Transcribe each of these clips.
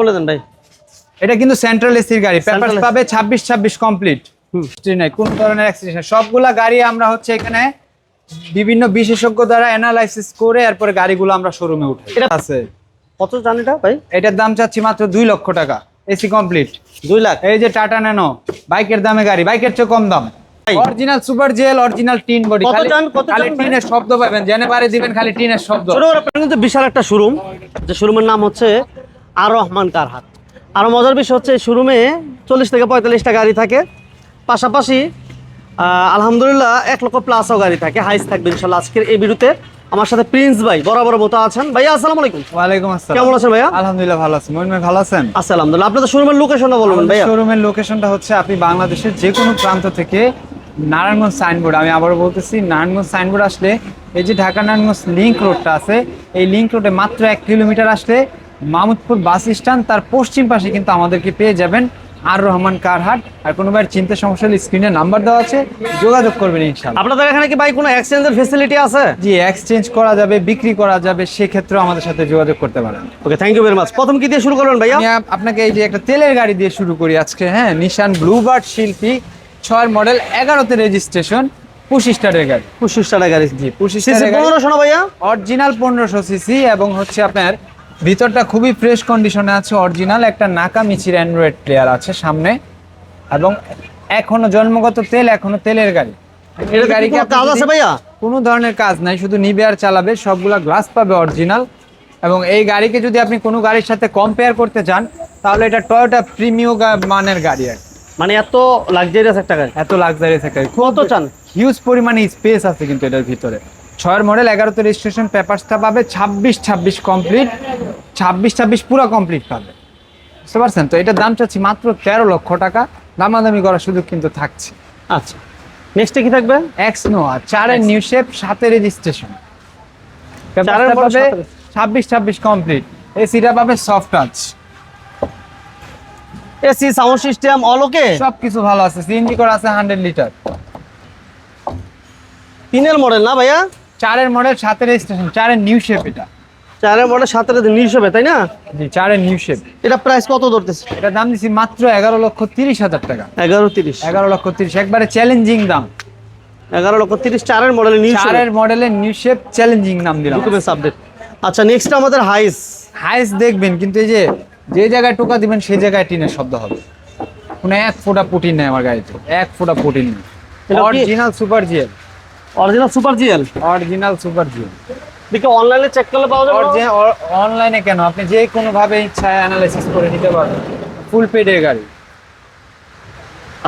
বলে দেন ভাই। এটা কিন্তু সেন্ট্রাল এসির গাড়ি। পাবে ছাব্বিশ ছাব্বিশ কমপ্লিট নাই কোন ধরনের অ্যাক্সিডেন্ট সবগুলা গাড়ি আমরা হচ্ছে এখানে বিভিন্ন বিশেষজ্ঞ দ্বারা অ্যানালাইসিস করে এরপরে গাড়িগুলো আমরা শোরুমে উঠাই। এটা আছে। কত জান এটা ভাই? এটার দাম চাচ্ছি মাত্র লক্ষ টাকা। এসি কমপ্লিট দুই লাখ? এই যে টাটা ন্যানো বাইকের দামে গাড়ি। বাইকের চেয়ে কম দাম। Original super GL original tin body খালি টিনের শব্দ পাবেন জেনে পারে দিবেন খালি টিনের শব্দ। কিন্তু বিশাল একটা শোরুম যে শোরুমের নাম হচ্ছে আর রহমান কারহাট আরও মজার বিষয় হচ্ছে শোরুমে চল্লিশ থেকে পঁয়তাল্লিশটা গাড়ি থাকে। পাশাপাশি আলহামদুলিল্লাহ এক লক্ষ প্লাসও গাড়ি থাকে। হাইস থাকবে ইনশাল্লাহ আজকের এই ভিডিওতে। আমার সাথে প্রিন্স ভাই বরাবর মতো আছেন। ভাইয়া আসসালামু আলাইকুম। ওয়ালাইকুম আসসালাম। কেমন আছেন ভাইয়া? আলহামদুলিল্লাহ ভালো আছি। মহিন ভাই ভালো আছেন? আচ্ছা আলহামদুলিল্লাহ। আপনাদের শোরুমের লোকেশনটা বলবেন ভাইয়া। শোরুমের লোকেশনটা হচ্ছে আপনি বাংলাদেশের যে কোনো প্রান্ত থেকে নারায়ণগঞ্জ সাইনবোর্ড আমি আবারও বলতেছি নারায়ণগঞ্জ সাইনবোর্ড আসলে এই যে ঢাকা নারায়ণগঞ্জ লিঙ্ক রোডটা আছে এই লিঙ্ক রোডে মাত্র এক কিলোমিটার আসলে মামুদপুর বাস স্ট্যান্ড তার পশ্চিম পাশে কিন্তু আমাদেরকে পেয়ে যাবেন আর রহমান কারহাট। আর কোনো ভাইয়ের চিন্তা সমস্যা হলে স্ক্রিনে নাম্বার দেওয়া আছে যোগাযোগ করবেন ইনশাল্লাহ আপনাদের এখানে কি ভাই কোনো এক্সচেঞ্জের ফেসিলিটি আছে? জি এক্সচেঞ্জ করা যাবে বিক্রি করা যাবে সেক্ষেত্রেও আমাদের সাথে যোগাযোগ করতে পারেন। Okay thank you very much প্রথম কি দিয়ে শুরু করবেন ভাইয়া? আমি আপনাকে এই যে একটা তেলের গাড়ি দিয়ে শুরু করি আজকে হ্যাঁ? নিশান ব্লুবার্ড শিল্পী ছয় মডেল এগারোতে রেজিস্ট্রেশন পঁচিশ স্টারের গাড়ি। পঁচিশ টাকা গাড়ি। জি পঁচিশ পনেরোশো না ভাইয়া? অরিজিনাল পনেরোশো সিসি এবং হচ্ছে আপনার ভিতরটা খুবই ফ্রেশ কন্ডিশনে আছে অরিজিনাল একটা নাকা মিচির অ্যান্ড্রয়েড প্লেয়ার আছে সামনে। এবং এখনও জন্মগত তেল এখনও তেলের গাড়ি। গাড়িকে কাজ আছে ভাইয়া? কোনো ধরনের কাজ নাই শুধু নিবে আর চালাবে সবগুলা গ্লাস পাবে অরিজিনাল এবং এই গাড়িকে যদি আপনি কোনো গাড়ির সাথে কম্পেয়ার করতে চান তাহলে এটা টয়োটা প্রিমিয় মানের গাড়ি আর মানে এত লাক্সারিয়াস একটা গাড়ি। এত লাক্সারিয়াস একটা কত চান? হিউজ পরিমাণে স্পেস আছে কিন্তু এটার ভিতরে। ছয়ের মডেল এগারোতে রেজিস্ট্রেশন পেপারসটা পাবে ছাব্বিশ ছাব্বিশ কমপ্লিট ছাব্বিশ ছাব্বিশ পুরো কমপ্লিট পাবে। বুঝতে পারছেন? তো এটার দাম চাচ্ছি মাত্র তেরো লক্ষ টাকা। দামাদামি করার সুযোগ কিন্তু থাকছে। আচ্ছা। নেক্সটে কি থাকবে? এক্স নোয়া চারের নিউ শেপ সাথে রেজিস্ট্রেশন পাবে ছাব্বিশ ছাব্বিশ কমপ্লিট এসিটা পাবে soft touch AC sound system all okay সবকিছু ভালো আছে। সিএনজি করা আছে হান্ড্রেড লিটার তিনের মডেল না ভাইয়া? চারের মডেল সাতের রেজিস্ট্রেশন চারের নিউ শেপ এটা। চারের মডেল সাতের নিউ হবে তাই না? জি চারের নিউ শেপ এটা প্রাইস কত ধরতেছে? এটা দাম দিচ্ছি মাত্র এগারো লক্ষ তিরিশ হাজার টাকা। এগারো তিরিশ। এগারো লক্ষ তিরিশ একবারে চ্যালেঞ্জিং দাম। এগারো লক্ষ তিরিশ চারের মডেল নিউজ চারের মডেলের নিউ শেপ চ্যালেঞ্জিং নাম দিলাম। আপডেট আচ্ছা নেক্সট আমাদের হাইস হাইস দেখবেন কিন্তু এই যে যে জায়গায় টোকা দিবেন সেই জায়গায় টিনের শব্দ হবে। কোনো এক ফোঁটা পুটিন নেই আমার গাড়িতে। এক ফোঁটা পুটিন নেই। এটা original super GL original super GL original super GL দেখে অনলাইনে চেক করলে পাওয়া যাবে? অনলাইনে কেন? আপনি যে কোনো ভাবে ইচ্ছা অ্যানালাইসিস করে নিতে পারবেন। ফুল পেডের গাড়ি।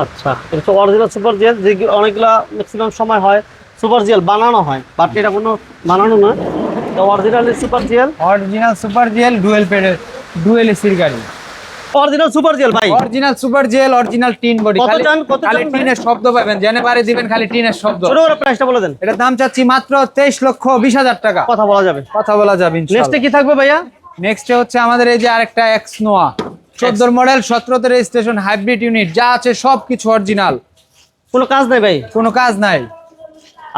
আচ্ছা এটা তো অরিজিনাল সুপার জিএল যে অনেকগুলা ম্যাক্সিমাম সময় হয় সুপার জিএল বানানো হয় বাট এটা কোনো বানানো না। Original super GL original super GL dual পেডের dual এসির গাড়ি। অরিজিনাল সুপার জেল ভাই। Original super GL original tin body কত চান? কত খালি টিনের শব্দ পাবেন জেনে পারে দিবেন খালি টিনের শব্দ। ছোট বড় প্রাইসটা বলে দেন। এটার দাম চাচ্ছি মাত্র তেইশ লক্ষ বিশ হাজার টাকা। কথা বলা যাবে। কথা বলা যাবে ইনশাআল্লাহ নেক্সটে কি থাকবে ভাইয়া? নেক্সটে হচ্ছে আমাদের এই যে আরেকটা এক্স নোয়া চোদ্দোর মডেল সতেরোতে রেজিস্ট্রেশন হাইব্রিড ইউনিট যা আছে সব কিছু অরিজিনাল কোনো কাজ নেই ভাই। কোনো কাজ নাই।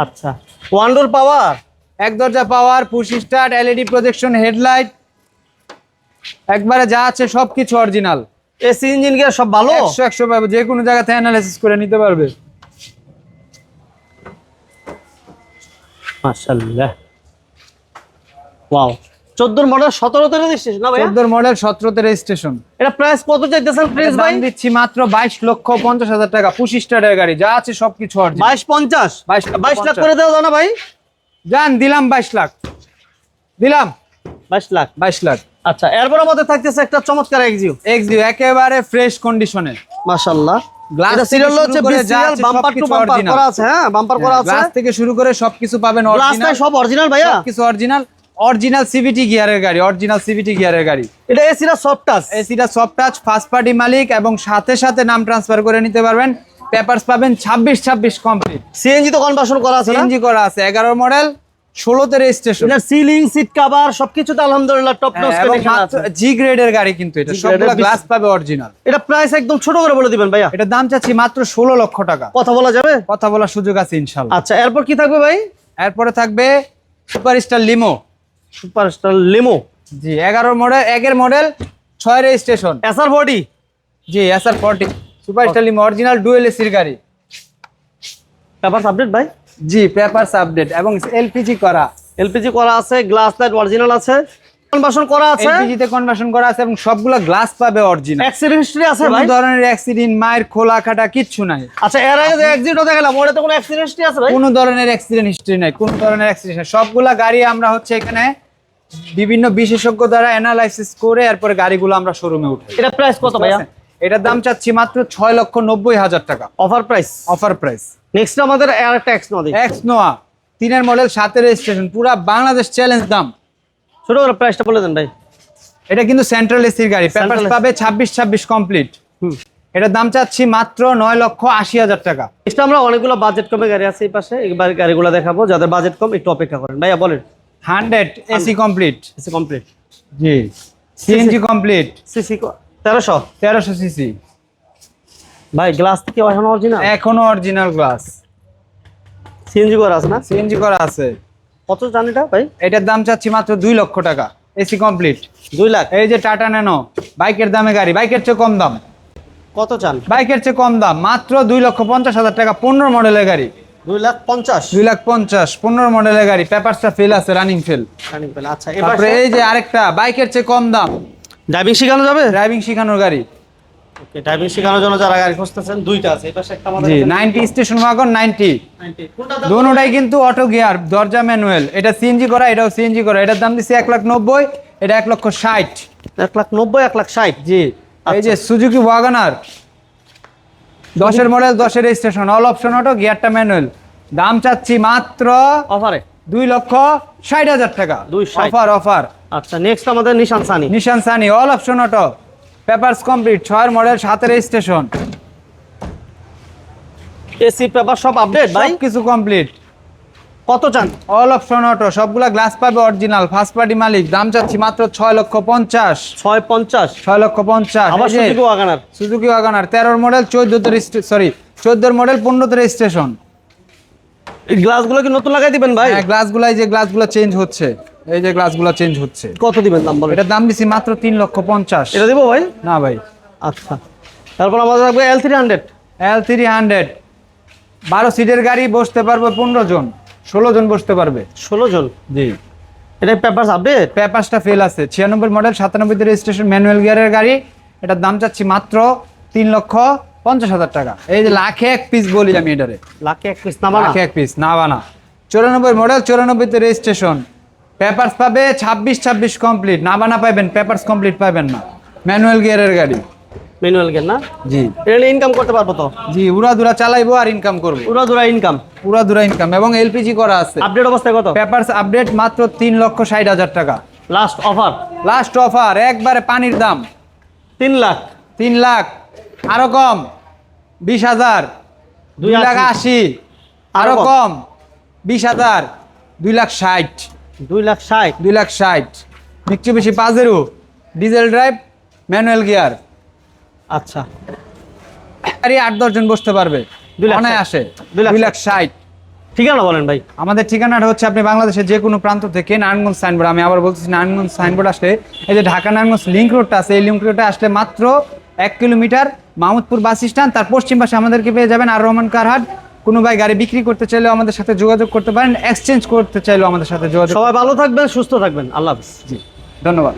আচ্ছা। ওয়ান্ডোর পাওয়ার এক দরজা power push start LED projection headlight একবারে যা আছে সবকিছু অরিজিনাল এসি ইঞ্জিন গিয়ার সব ভালো? একশো একশো পাবে যে কোনো জায়গা থেকে অ্যানালাইসিস করে নিতে পারবে। মাশাআল্লাহ। ওয়াও 14 মডেল 17 তে রেজিস্ট্রেশন না ভাই চোদ্দোর মডেল সতেরোতে রেজিস্ট্রেশন এটা প্রাইস কত চাইতেছেন প্লিজ ভাই? দিচ্ছি মাত্র বাইশ লক্ষ পঞ্চাশ হাজার টাকা গাড়ি যা আছে সবকিছু অরিজিনাল 22 50 22 22 লাখ করে না ভাই? যান দিলাম বাইশ লাখ। দিলাম। 22 লাখ। বাইশ লাখ। আচ্ছা এরপর আমাদের থাকতেছে একটা চমৎকার এক্সিও এক্সিউ একেবারে ফ্রেশ কন্ডিশনে মাশাআল্লাহ। Glass সিরিয়াল হচ্ছে বিসিএল বাম্পার টু বাম্পার করা আছে হ্যাঁ বাম্পার করা আছে। গ্লাস থেকে শুরু করে সবকিছু পাবেন গ্লাসটা অরিজিনাল সব অরিজিনাল ভাইয়া? কিছু অরিজিনাল অরিজিনাল সিভিটি গিয়ারের গাড়ি অরিজিনাল সিভিটি গিয়ারের গাড়ি। এটা সফট টাচ এসিটা সফট টাচ ফার্স্ট পার্টি মালিক এবং সাথে সাথে নাম ট্রান্সফার করে নিতে পারবেন। পেপারস পাবেন ছাব্বিশ ছাব্বিশ কমপ্লিট সিএনজি তো কনভার্সন করা আছে সিএনজি করা আছে এগারো মডেল ষোলোতে রেজিস্ট্রেশন এটা সিলিং সিট কভার সবকিছুতে আলহামদুলিল্লাহ টপ হ্যাঁ, আছে। জি গ্রেডের গাড়ি কিন্তু এটা। সবগুলো গ্লাস পাবে অরিজিনাল এটা প্রাইস একদম ছোট করে বলে দিবেন ভাইয়া। এটার দাম চাচ্ছি মাত্র ষোলো লক্ষ টাকা। কথা বলা যাবে? কথা বলার সুযোগ আছে ইনশাল্লাহ। আচ্ছা এরপর কি থাকবে ভাই? এরপরে থাকবে সুপারস্টার লিমো। Superstar limo. জি এগারো মডেল একের মডেল ছয় registration SR body G S R forty super স্টাইলিম original dual এসির গাড়ি। পেপার আপডেট ভাই? জি পেপারস আপডেট এবং এলপিজি করা। এলপিজি করা আছে গ্লাস লাইট অরিজিনাল আছে কনভার্সন করা আছে। এলপিজি তে কনভার্সন করা আছে এবং সবগুলো গ্লাস পাবে অরিজিনাল অ্যাক্সিডেন্ট হিস্ট্রি আছে ভাই। ধরনের অ্যাক্সিডেন্ট মায়ের খোলা কাটা কিচ্ছু নাই। আচ্ছা এর আগে যে এক্সিডেন্ট দেখালাম ওটা তো কোনো অ্যাক্সিডেন্ট হিস্ট্রি আছে ভাই? কোনো ধরনের অ্যাক্সিডেন্ট হিস্ট্রি নাই কোনো ধরনের অ্যাক্সিডেন্ট সবগুলা গাড়ি আমরা হচ্ছে এখানে বিভিন্ন বিশেষজ্ঞ দ্বারা অ্যানালাইসিস করে এরপরে গাড়িগুলো আমরা শোরুমে উঠাই। এটা প্রাইস কত ভাইয়া? এটার দাম চাচ্ছি মাত্র ছয় লক্ষ নব্বই হাজার টাকা। Offer price offer price next আমাদের এয়ার ট্যাক্স নদী এক্স নোয়া তিনের মডেল সাতের রেজিস্ট্রেশন পুরা বাংলাদেশ চ্যালেঞ্জ দাম। ছোট করে প্রাইসটা বলে দেন ভাই। এটা কিন্তু সেন্ট্রাল এসির গাড়ি পেপার পাবে ছাব্বিশ ছাব্বিশ কমপ্লিট হুম। এটার দাম চাচ্ছি মাত্র নয় লক্ষ আশি হাজার টাকা। নেক্সট আমরা অনেকগুলো বাজেট কমে গাড়ি আছে এই পাশে। এই বাড়ির গাড়িগুলো দেখাবো যাদের বাজেট কম একটু অপেক্ষা করেন। ভাইয়া বলেন। Hundred AC complete AC complete জি। সিএনজি কমপ্লিট সিসি তেরোশো। তেরোশো সিসি ভাই গ্লাস থেকে এখন অরিজিনাল এখনও অরিজিনাল গ্লাস সিএনজি করা আছে না? সিএনজি করা আছে। কত জানি এটা ভাই? এটার দাম চাচ্ছি মাত্র দুই লক্ষ টাকা। এসি কমপ্লিট দুই লাখ। এই যে টাটা ন্যানো বাইকের দামে গাড়ি বাইকের চেয়ে কম দাম। কত চান? বাইকের চেয়ে কম দাম মাত্র দুই লক্ষ পঞ্চাশ হাজার টাকা পনেরো মডেলের গাড়ি। দুই লাখ পঞ্চাশ? দুই লাখ পঞ্চাশ পনেরো মডেলের গাড়ি পেপারসটা ফেল আছে রানিং ফেল রানিং পেলে আচ্ছা এবার এই যে আরেকটা বাইকের চেয়ে কম দাম। ড্রাইভিং শেখানো যাবে? ড্রাইভিং শেখানোর গাড়ি। ওকে ড্রাইভিং শেখানোর জন্য যারা গাড়ি খুঁজতেছেন দুইটা আছে। এই পাশে একটা আমাদের জি আছে। নাইনটি স্টেশন ওয়াগন নাইনটি 90 কোনটা দোনোটাই কিন্তু অটো গিয়ার দরজা ম্যানুয়াল এটা সিএনজি করা এটাও সিএনজি করা। এটার দাম লাখ নব্বই এটা লক্ষ লাখ লাখ জি এই যে সুজুকি ওয়াগনার দশের মডেল দশের স্টেশন অল অপশন অটো গিয়ারটা ম্যানুয়াল দাম চাচ্ছি মাত্র অফারে দুই লক্ষ ষাট হাজার টাকা। অফার অফার আচ্ছা নেক্সট আমাদের Nissan Sunny Nissan Sunny all option auto papers complete ছয়ের মডেল সাতের স্টেশন। এসি পেপার সব আপডেট ভাই? কিছু কমপ্লিট। কত চান? অল অপশন অটো সবগুলা গ্লাস পাবে অরিজিনাল ফার্স্ট পার্টি মালিক। দাম চাচ্ছি মাত্র ছয় লক্ষ পঞ্চাশ। ছয় পঞ্চাশ? ছয় লক্ষ পঞ্চাশ Suzuki Wagon R Suzuki Wagon R তেরোর মডেল চোদ্দোতের সরি চোদ্দোর মডেল পনেরোতের স্টেশন এই গ্লাসগুলো কি নতুন লাগাই দিবেন ভাই? হ্যাঁ গ্লাসগুলা এই যে গ্লাসগুলো চেঞ্জ হচ্ছে। এই যে গ্লাসগুলো চেঞ্জ হচ্ছে। কত দিবেন দাম এটার দাম দিছি মাত্র তিন লক্ষ পঞ্চাশ। এটা দিব ভাই? না ভাই। আচ্ছা। তারপর আমাদের রাখবে L three hundred L three hundred বারো সিটের গাড়ি বসতে পারবে পনেরো জন। ষোলো জন বসতে পারবে। ষোলো জন? জি। এটা পেপার আপডেট? পেপারসটা ফেল আছে। ছিয়ানব্বই মডেল সাতানব্বইতে রেজিস্ট্রেশন ম্যানুয়াল গিয়ারের গাড়ি। এটার দাম চাচ্ছি মাত্র তিন লক্ষ পঞ্চাশ হাজার টাকা। এই যে লাখে এক পিস বলি আমি এটারে। লাখে এক পিস নামা লাখে এক পিস না বানা চুরানব্বই মডেল চুরানব্বইতে রেজিস্ট্রেশন পেপারস পাবে ছাব্বিশ ছাব্বিশ কমপ্লিট না বানা পাবেন পেপারস কমপ্লিট পাবেন না। ম্যানুয়াল গিয়ারের গাড়ি। ম্যানুয়াল গেন না? জি। এটা ইনকাম করতে পারব তো? জি উড়া দুরা চালাইবো আর ইনকাম করব। দুরা ইনকাম উড়া দুরা ইনকাম এবং এলপিজি করা আছে। আপডেট অবস্থায় কত? পেপারস আপডেট মাত্র তিন লক্ষ ষাট হাজার টাকা। লাস্ট অফার লাস্ট অফার একবারে পানির দাম। তিন লাখ? তিন লাখ আরও কম। বিশ হাজার দুই লাখ আশি। আরও। কম। বিশ হাজার দুই লাখ ষাট। দুই লাখ ষাট। দুই লাখ ষাট। মিক্সি বেশি Pajero diesel drive manual gear. আচ্ছা। গাড়ি আট দশজন বসতে পারবে। দুই লাখ আসে। দুই লাখ দুই লাখ ষাট। ঠিকানা বলেন ভাই। আমাদের ঠিকানাটা হচ্ছে আপনি বাংলাদেশের যে কোনো প্রান্ত থেকে নারায়ণগঞ্জ সাইনবোর্ড। আমি আবার বলতেছি নারায়ণগঞ্জ সাইনবোর্ড আসলে এই যে ঢাকা নারায়ণগঞ্জ লিঙ্ক রোডটা আছে এই লিঙ্ক রোডটা আসলে মাত্র এক কিলোমিটার মাহমুদপুর বাস স্ট্যান্ড। তার পশ্চিম পাশে আমাদেরকে পেয়ে যাবেন আর রহমান কারহাট। কোনো ভাই গাড়ি বিক্রি করতে চাইলেও আমাদের সাথে যোগাযোগ করতে পারেন এক্সচেঞ্জ করতে চাইলেও আমাদের সাথে যোগাযোগ সবাই ভালো থাকবেন সুস্থ থাকবেন। আল্লাহ হাফিজ। জি ধন্যবাদ।